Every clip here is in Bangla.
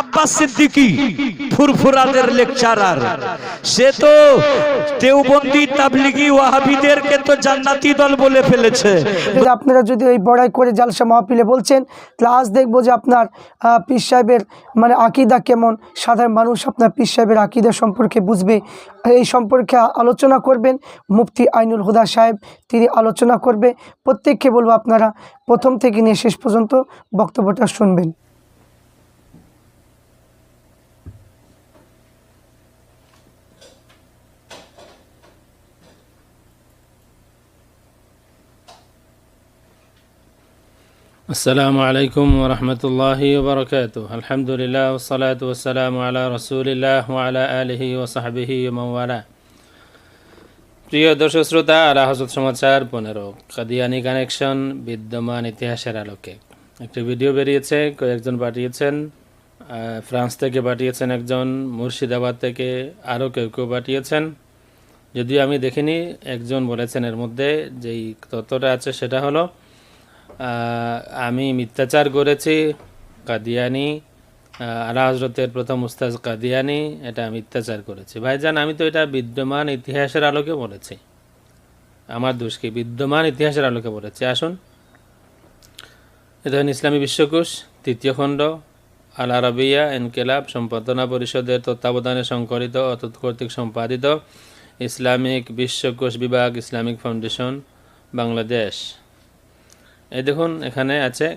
আব্বাস সিদ্দিকী, ফুরফুরাদের লেকচারার। সে তো দেওবন্দি তাবলিগি ওয়াহাবিদেরকে তো জান্নাতি দল বলে ফেলেছে। আপনারা যদি এই বড়াই করে জালসা মাহফিলে বলছেন আজ দেখব যে আপনার পীর সাহেবের মানে আকিদা কেমন, সাধারণ মানুষ আপনার পীর সাহেবের আকিদা সম্পর্কে বুঝবে। এই সম্পর্কে আলোচনা করবেন মুফতি আইনুল হুদা সাহেব, তিনি আলোচনা করবে। প্রত্যেককে বলব আপনারা প্রথম থেকে নিয়ে শেষ পর্যন্ত বক্তব্যটা শুনবেন। আসসালামু আলাইকুম ওরহমতুল্লাহি ওবরকাত আলহামদুলিল্লাহ ওসালাত ওসালাম আলা রসুলিল্লাহ আলা আলহি ও সাহাবিহি মৌলা প্রিয় দর্শক শ্রোতা, আলা হজরত সমাচার পনেরো কাদিয়ানি কানেকশন বিদ্যমান ইতিহাসের আলোকে। একটি ভিডিও বেরিয়েছে, কয়েকজন পাঠিয়েছেন ফ্রান্স থেকে পাঠিয়েছেন একজন, মুর্শিদাবাদ থেকে আরও কেউ কেউ পাঠিয়েছেন। যদিও আমি দেখিনি, একজন বলেছেন এর মধ্যে, যেই তথ্যটা আছে সেটা হলো আমি মিথ্যাচার করেছি, কাদিয়ানি আলা হজরতের প্রথম উস্তাজ কাদিয়ানি, এটা মিথ্যাচার করেছি। ভাইজান, আমি তো এটা বিদ্যমান ইতিহাসের আলোকে বলেছি আমার দোষ কি? বিদ্যমান ইতিহাসের আলোকে বলেছি আসুন। এটা ইসলামী বিশ্বকোষ, তৃতীয় খণ্ড আল আরবিয়া এনকেলাব সম্পাদনা পরিষদের তত্ত্বাবধানে সংকলিত ও তৎকর্তৃক সম্পাদিত ইসলামিক বিশ্বকোষ বিভাগ, ইসলামিক ফাউন্ডেশন, বাংলাদেশ। এই দেখুন, এখানে আছে,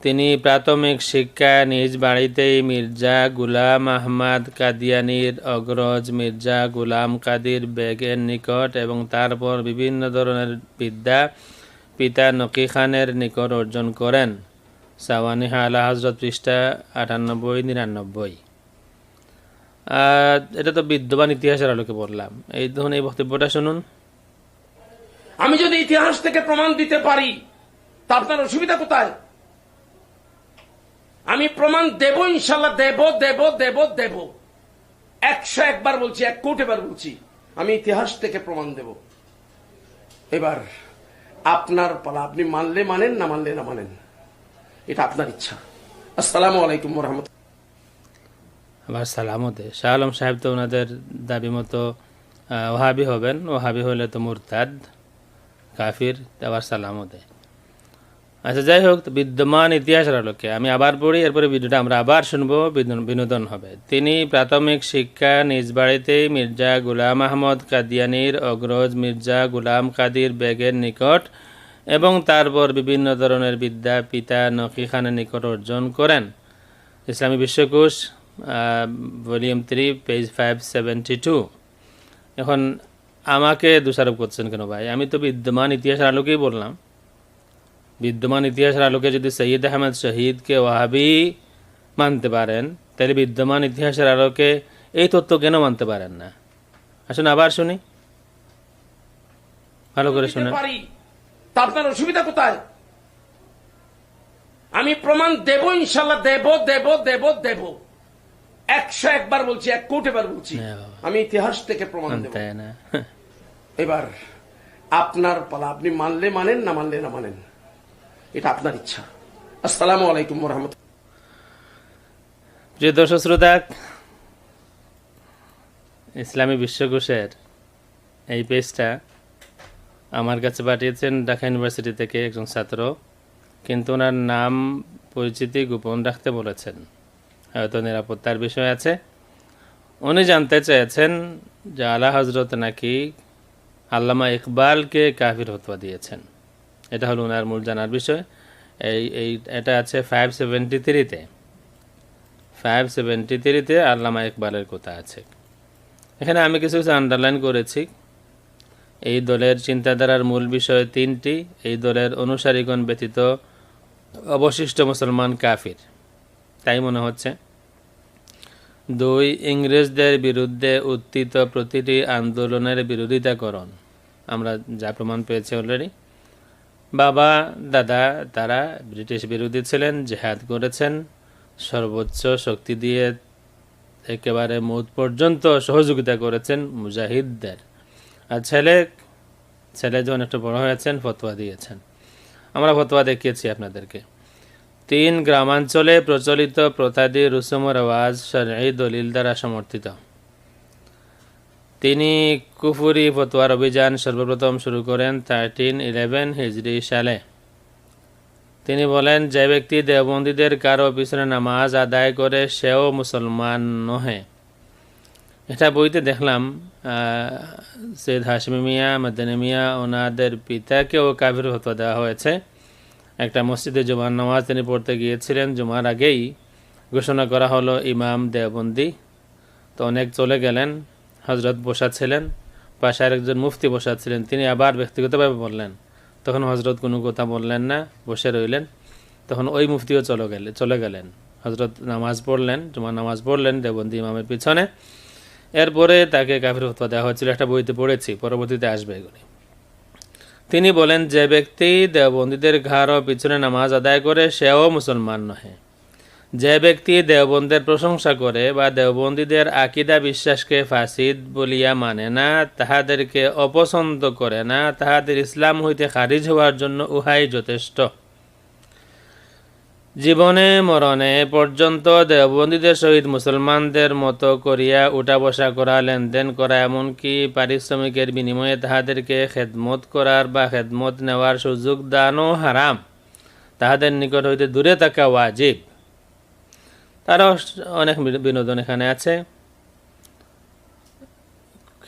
তিনি প্রাথমিক শিক্ষা নিজ বাড়িতেই মির্জা গুলাম আহমদ কাদিয়ানির অগ্রজ, মির্জা গুলাম কাদির বেগের নিকট এবং তারপর বিভিন্ন ধরনের বিদ্যা পিতা নকি খানের নিকট অর্জন করেন। সাওয়ানিহা আলা হজরত পৃষ্ঠা আটানব্বই, নিরানব্বই। এটা তো বিদ্যমান ইতিহাসের আলোকে বললাম এই ধরুন এই বক্তব্যটা শুনুন। আমি যদি ইতিহাস থেকে প্রমাণ দিতে পারি তা আপনার অসুবিধা কোথায়? আমি প্রমাণ দেব, ইনশাল্লাহ দেব দেব দেব দেব। একশো একবার বলছি, এক কোটি বার বলছি, আমি ইতিহাস থেকে প্রমাণ দেব। এবার, আপনার পালা, আপনি মানলে মানেন, না মানলে না মানেন? এটা আপনার ইচ্ছা। আসসালামু আলাইকুম রহমত আবার সালামতে শাহ আলম সাহেব তো ওনাদের দাবি মতো ওহাবি হবেন। ওহাবি হলে তো মুরতাদ, কাফির, আবার সালামতে আচ্ছা যাই হোক বিদ্যমান ইতিহাসের আলোকে আমি আবার পড়ি, এরপরে ভিডিওটা আমরা আবার শুনব, বিনোদন- হবে। তিনি প্রাথমিক শিক্ষা নিজ বাড়িতেই মির্জা গুলাম আহমদ কাদিয়ানির অগ্রজ মির্জা গুলাম কাদির বেগের নিকট এবং তারপর বিভিন্ন ধরনের বিদ্যা পিতা নকি খানের নিকট অর্জন করেন। ইসলামী বিশ্বকোষ volume three, page five, seventy two. এখন আমাকে দোষারোপ করছেন কেন ভাই? আমি তো বিদ্যমান ইতিহাসের আলোকেই বললাম। বিদ্যমান ইতিহাসের আলোকে যদি সৈয়দ আহমেদ শহীদকে ওয়াহাবি মানতে পারেন তাহলে বিদ্যমান ইতিহাসের আলোকে এই তথ্য কেন মানতে পারেন না? আসুন আবার শুনি। ভালো করে তা আপনার অসুবিধা কোথায়? আমি প্রমাণ দেব ইনশাল্লাহ দেব দেব দেব দেব। একশো একবার বলছি এক কোটি বার বলছি। হ্যাঁ আমি ইতিহাস থেকে প্রমাণ দেব। এবার আপনার পালা আপনি মানলে মানেন না মানলে না মানেন? এটা আপনার ইচ্ছা। আসসালামু আলাইকুম রহমত প্রিয় দর্শক শ্রোতা, ইসলামী বিশ্বকোষের এই পেজটা আমার কাছে পাঠিয়েছেন ঢাকা ইউনিভার্সিটি থেকে একজন ছাত্র, কিন্তু ওনার নাম পরিচিতি গোপন রাখতে বলেছেন। হয়তো নিরাপত্তার বিষয় আছে। উনি জানতে চেয়েছেন যে আলা হজরত নাকি আল্লামা ইকবালকে কাফির হতোয়া দিয়েছেন। এটা হলো ওনার মূল জানার বিষয়। এই এই, এটা আছে ফাইভ সেভেন্টি থ্রিতে ফাইভ সেভেন্টি থ্রিতে আল্লামা ইকবালের কথা আছে। এখানে আমি কিছু কিছু আন্ডারলাইন করেছি। এই দলের চিন্তাধারার মূল বিষয় তিনটি। এই দলের অনুসারীগণ ব্যতীত অবশিষ্ট মুসলমান কাফির। তাই মনে হচ্ছে। দুই, ইংরেজদের বিরুদ্ধে উত্থিত প্রতিটি আন্দোলনের বিরোধিতাকরণ। আমরা যা প্রমাণ পেয়েছি অলরেডি বাবা, দাদা, তারা ব্রিটিশ বিরোধী ছিলেন, জেহাদ করেছেন। সর্বোচ্চ শক্তি দিয়ে একেবারে মৌত পর্যন্ত সহযোগিতা করেছেন মুজাহিদদের। আর ছেলে ছেলে যখন একটু বড় হয়েছেন, ফতোয়া দিয়েছেন। আমরা ফতোয়া দেখিয়েছি আপনাদেরকে। তিন গ্রামাঞ্চলে প্রচলিত প্রথাদি রুসুম রেওয়াজ শরঈ দলিল দ্বারা সমর্থিত। তিনি কুফুরি ফতোয়ার অভিযান সর্বপ্রথম শুরু করেন থার্টিন ইলেভেন হিজরি সালে। তিনি বলেন, যে ব্যক্তি দেওবন্দীদের কারও পিছনে নামাজ আদায় করে সেও মুসলমান নহে। এটা বইতে দেখলাম সৈয়দ হাশমি মিয়া, মদনী মিয়া, ওনাদের পিতাকেও কাবির হতো দেওয়া হয়েছে। একটা মসজিদে জুমার নামাজ তিনি পড়তে গিয়েছিলেন। জুমার আগেই ঘোষণা করা হলো, ইমাম দেওবন্দি। তো অনেক চলে গেলেন। হজরত বসা ছিলেন পাশে আরেকজন মুফতি বসা ছিলেন তিনি আবার ব্যক্তিগতভাবে বললেন। তখন হজরত কোনো কথা বললেন না, বসে রইলেন। তখন ওই মুফতিও চলে গেলে, চলে গেলেন। হজরত নামাজ পড়লেন, জুমার নামাজ পড়লেন দেবন্দি ইমামের পিছনে। এরপরে তাকে কাফির হত্যা দেওয়া হয়েছিল, একটা বইতে পড়েছি, পরবর্তীতে আসবে এগুলি। তিনি বলেন, যে ব্যক্তি দেওবন্দীদের ঘাড় ও পিছনে নামাজ আদায় করে, সেও মুসলমান নহে। যে ব্যক্তি দেওবন্দের প্রশংসা করে বা দেওবন্দীদের আকিদা বিশ্বাসকে ফাসিদ বলিয়া মানে না, তাহাদেরকে অপছন্দ করে না, তাহাদের ইসলাম হইতে খারিজ হওয়ার জন্য উহাই যথেষ্ট। জীবনে, মরণে পর্যন্ত দেওবন্দীদের সহিত মুসলমানদের মতো করিয়া উঠা বসা করা, লেনদেন করা, এমনকি পারিশ্রমিকের বিনিময়ে তাহাদেরকে খেদমত করার বা খেদমত নেওয়ার সুযোগ দানও হারাম। তাহাদের নিকট হইতে দূরে থাকা ওয়াজিব। তারও অনেক বিনোদন এখানে আছে।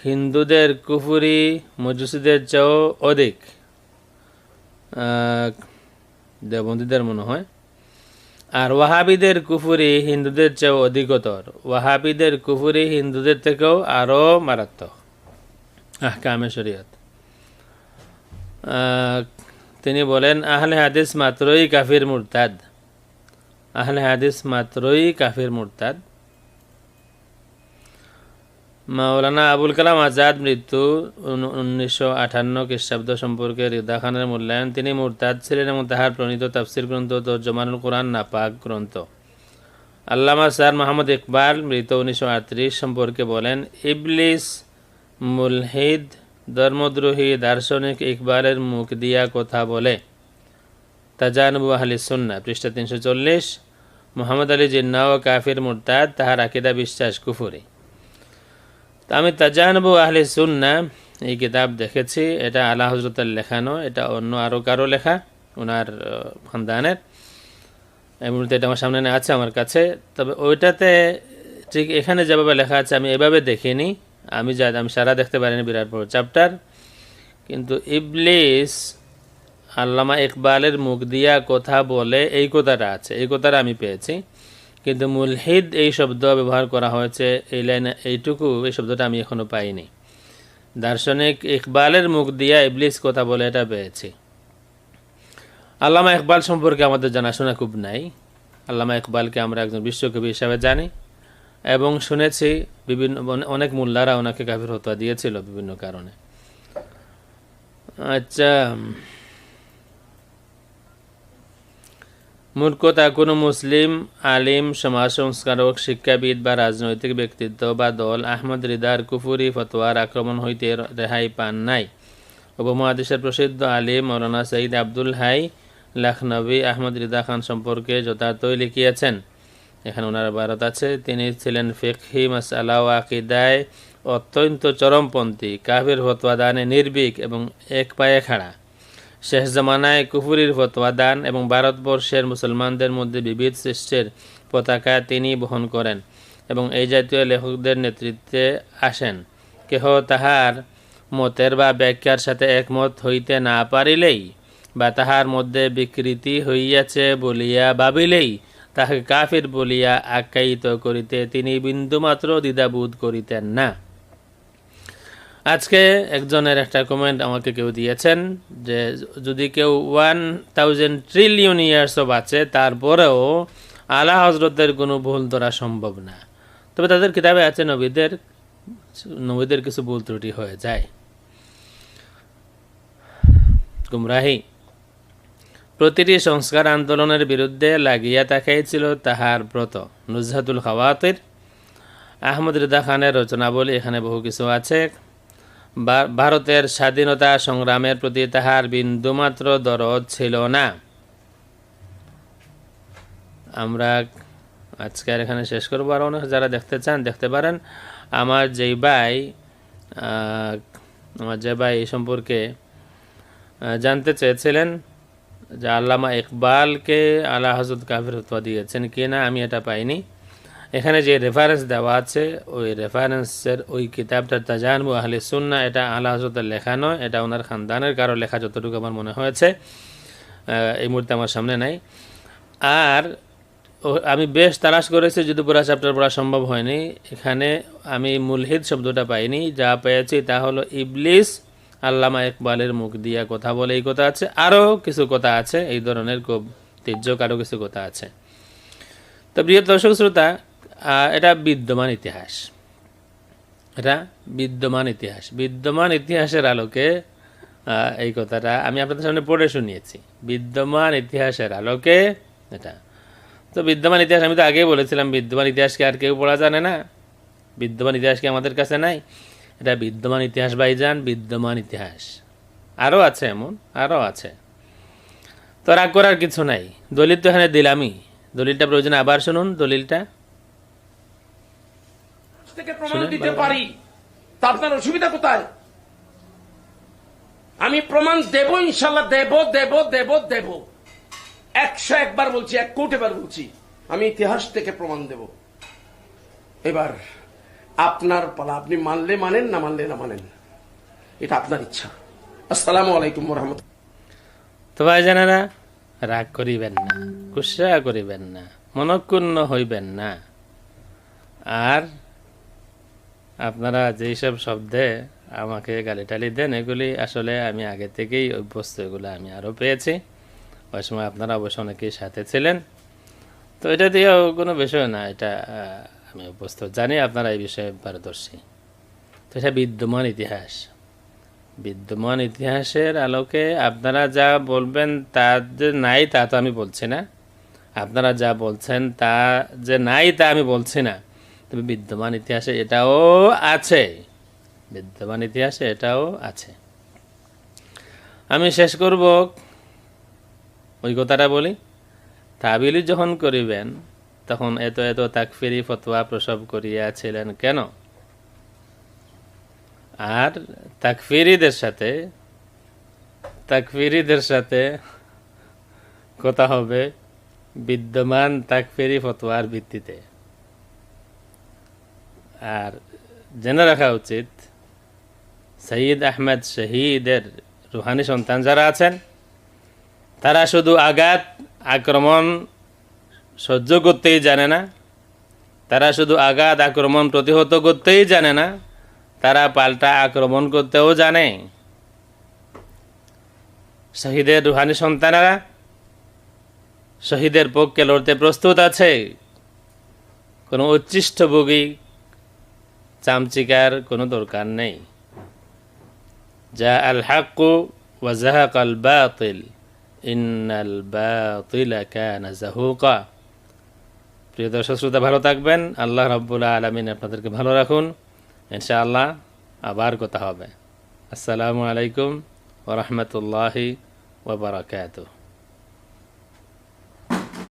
হিন্দুদের কুফুরি, মজুসিদের চেয়েও অধিক। দেবন্দীদের মনে হয়। আর ওয়াহাবিদের কুফুরি হিন্দুদের চেয়েও অধিকতর। ওয়াহাবিদের কুফুরি হিন্দুদের থেকেও আরও মারাত্মক। আহকামে শরীয়ত। তিনি বলেন, আহলে হাদিস মাত্রই কাফির মুরতাদ। আহলে হাদিস মাত্রই কাফির মুরতাদ। মাওলানা আবুল কালাম আজাদ মৃত্যু উনিশশো আঠান্ন খ্রিস্টাব্দ সম্পর্কে রিদা খানের মূল্যায়ন তিনি মুরতাদ ছিলেন এবং তাহার প্রণীত তাফসির গ্রন্থ তর্জমানুল কোরআন নাপাক গ্রন্থ। আল্লামা স্যার মাহমুদ ইকবাল মৃত উনিশশো আটত্রিশ সম্পর্কে বলেন, ইবলিস, মুলহিদ, ধর্মদ্রোহী, দার্শনিক ইকবালের মুখ দিয়া কথা বলে। তাজানবু আহলি সুন্না পৃষ্ঠা তিনশো চল্লিশ। মোহাম্মদ আলী জিন্না ও কাফির মুরতাদ, তাহার আকিদা, বিশ্বাস, কুফুরি। তা আমি তাজানবু আহলি সুন্না এই কিতাব দেখেছি। এটা আলা হজরতের লেখানো, এটা অন্য আরও কারও লেখা ওনার খানদানের। এই মুহূর্তে এটা আমার সামনে আছে, আমার কাছে। তবে ওইটাতে ঠিক এখানে যেভাবে লেখা আছে, আমি এভাবে দেখিনি। আমি যা, আমি সারা দেখতে পারিনি বিরাট বড় চ্যাপ্টার কিন্তু ইবলিস আল্লামা ইকবালের মুখ দিয়া কথা বলে, এই কথাটা আছে, এই কথাটা আমি পেয়েছি। কিন্তু মুলহিদ এই শব্দ ব্যবহার করা হয়েছে, এই লাইনে, এইটুকু, এই শব্দটা আমি এখনও পাইনি। দার্শনিক ইকবালের মুখ দিয়া ইবলিস কথা বলে এটা পেয়েছি। আল্লামা ইকবাল সম্পর্কে আমাদের জানাশোনা খুব নাই। আল্লামা ইকবালকে আমরা একজন বিশ্বকবি হিসাবে জানি। এবং শুনেছি বিভিন্ন, অনেক মোল্লারা ওনাকে কাফির হত্যা দিয়েছিল বিভিন্ন কারণে। আচ্ছা মূর্খতা কোনো মুসলিম, আলিম সমাজ সংস্কারক শিক্ষাবিদ বা রাজনৈতিক ব্যক্তিত্ব বা দল, আহমদ রিদার কুফুরি ফতোয়ার আক্রমণ হইতে রেহাই পান নাই। উপমহাদেশের প্রসিদ্ধ আলিম মৌলানা সঈদ আব্দুল হাই লখনবী আহমদ রিদা খান সম্পর্কে যথার্থই লিখিয়েছেন। এখানে ওনার ভারত আছে, তিনি ছিলেন ফিকহি মাসালা ও আকিদায় অত্যন্ত চরমপন্থী, কাফির ফতোয়া দানে নির্ভীক এবং এক পায়ে খাড়া। শেষ জমানায় কুফুরির ফতোয়া দান এবং ভারতবর্ষের মুসলমানদের মধ্যে বিবিধ সৃষ্টির পতাকা তিনি বহন করেন এবং এই জাতীয় লেখকদের নেতৃত্বে আসেন। কেহ তাহার মতের বা ব্যাখ্যার সাথে একমত হইতে না পারিলেই বা তাহার মধ্যে বিকৃতি হইয়াছে বলিয়া ভাবিলেই তাহাকে কাফির বলিয়া আখ্যায়িত করিতে তিনি বিন্দুমাত্র দ্বিধাবোধ করিতেন না। আজকে একজনের একটা কমেন্ট আমাকে কেউ দিয়েছেন যে যদি কেউ ওয়ান থাউজেন্ড ট্রিলিয়ন ইয়ার্সও বাঁচে তারপরেও আলা হজরতের কোনো ভুল ধরা সম্ভব না। তবে তাদের কিতাবে আছে নবীদের নবীদের কিছু ভুল ত্রুটি হয়ে যায়। গুমরাহি, প্রতিটি সংস্কার আন্দোলনের বিরুদ্ধে লাগিয়া থাকাই ছিল তাহার ব্রত, নুজহাতুল খাওয়াতির। আহমদ রিদা খানের রচনাবলী এখানে বহু কিছু আছে। ভারতের স্বাধীনতা সংগ্রামের প্রতি তাহার বিন্দুমাত্র দরদ ছিল না। আমরা আজকে এখানে শেষ করব আর অনেক যারা দেখতে চান দেখতে পারেন। আমার যেই ভাই আমার যে ভাই এই সম্পর্কে জানতে চেয়েছিলেন যে আল্লামা ইকবালকে আলা হজরত কাফির হতোয়া দিয়েছেন কি না, আমি এটা পাইনি। এখানে যে রেফারেন্স দেওয়া আছে, ওই রেফারেন্সের ওই কিতাবটা তাজান আহলে সুন্না, এটা আলা হজরতের লেখা নয়, এটা ওনার খানদানের, কারও লেখা যতটুকু আমার মনে হয়েছে এই মুহূর্তে আমার সামনে নাই। আর আমি বেশ তালাশ করেছি, যদি পুরা চ্যাপ্টার পড়া সম্ভব হয়নি, এখানে আমি মুলহিদ শব্দটা পাইনি, যা পেয়েছি তা হলো ইবলিস, আল্লামা ইকবালের মুখ দিয়া কথা বলে এই কথা আছে আরও কিছু কথা আছে, এই ধরনের খুব তির্যক আরও কিছু কথা আছে। তো প্রিয় দর্শক, শ্রোতা এটা বিদ্যমান ইতিহাস। এটা বিদ্যমান ইতিহাস। বিদ্যমান ইতিহাসের আলোকে এই কথাটা আমি আপনাদের সামনে পড়ে শুনিয়েছি। বিদ্যমান ইতিহাসের আলোকে এটা। তো বিদ্যমান ইতিহাস, আমি তো আগেই বলেছিলাম, বিদ্যমান ইতিহাসকে আর কেউ পড়া জানে না? বিদ্যমান ইতিহাস কি আমাদের কাছে নাই? এটা বিদ্যমান ইতিহাস ভাইজান বিদ্যমান ইতিহাস। আরও আছে এমন আরও আছে। তো রাগ করার কিছু নাই। দলিল তো এখানে দিলামই। দলিলটা প্রয়োজন আবার শুনুন, দলিলটা। থেকে প্রমাণ দিতে পারি তা আপনার অসুবিধা কোথায়? আমি প্রমাণ দেব ইনশাল্লাহ দেব দেব দেব দেব। একশো একবার বলছি এক কোটি বার বলছি আমি ইতিহাস থেকে প্রমাণ দেব। এবার আপনার পালা আপনি মানলে মানেন না মানলে না মানেন? এটা আপনার ইচ্ছা। আসসালামু আলাইকুম রহমত তো ভাই জানারা রাগ করিবেন না কুসা করিবেন না মনক্ষুণ্ণ হইবেন না। আর আপনারা যেই সব শব্দে আমাকে গালিটালি দেন, এগুলি আসলে আমি আগে থেকেই অভ্যস্ত, এগুলো আমি আরও পেয়েছি। ওই সময় আপনারা অবশ্য অনেকেই সাথে ছিলেন। তো এটা দিয়েও কোনো বিষয় না, এটা আমি অভ্যস্ত জানি, আপনারা এই বিষয়ে পারদর্শী। তো এটা বিদ্যমান ইতিহাস। বিদ্যমান ইতিহাসের আলোকে আপনারা যা বলবেন তা যে নাই তা তো আমি বলছি না। আপনারা যা বলছেন তা যে নাই তা আমি বলছি না। তবে বিদ্যমান ইতিহাসে এটাও আছে। বিদ্যমান ইতিহাসে এটাও আছে। আমি শেষ করব। ওই কথাটা বলি। তাবিলি যখন করিবেন, তখন এত এত তাকফিরি, ফতোয়া, প্রসব করিয়াছিলেন কেন? আর তাকফিরিদের সাথে তাকফিরিদের সাথে কথা হবে বিদ্যমান তাকফিরি, ফতোয়ার ভিত্তিতে। আর জেনে রাখা উচিত সঈদ আহমেদ শহীদের রুহানি সন্তান যারা আছেন, তারা শুধু আঘাত, আক্রমণ সহ্য করতেই জানে না, তারা শুধু আঘাত, আক্রমণ প্রতিহত করতেই জানে না, তারা পাল্টা আক্রমণ করতেও জানে। শহীদের রুহানি সন্তানেরা, শহীদের পক্ষে লড়তে প্রস্তুত আছে। কোনো উচ্ছিষ্টভোগী চামচিকার কোনো দরকার নেই। যা আল হাক্কু ওয়াজাহাক আল বাতিল। ইন্নাল বাতিলা কানা জাহুকা। প্রিয় দর্শক শ্রোতা, ভালো থাকবেন। আল্লাহ রাব্বুল আলমিন আপনাদেরকে ভালো রাখুন। ইনশাআল্লাহ আবার কথা হবে। আসসালামু আলাইকুম ওরহমতুল্লাহি ওবরাকাতুহ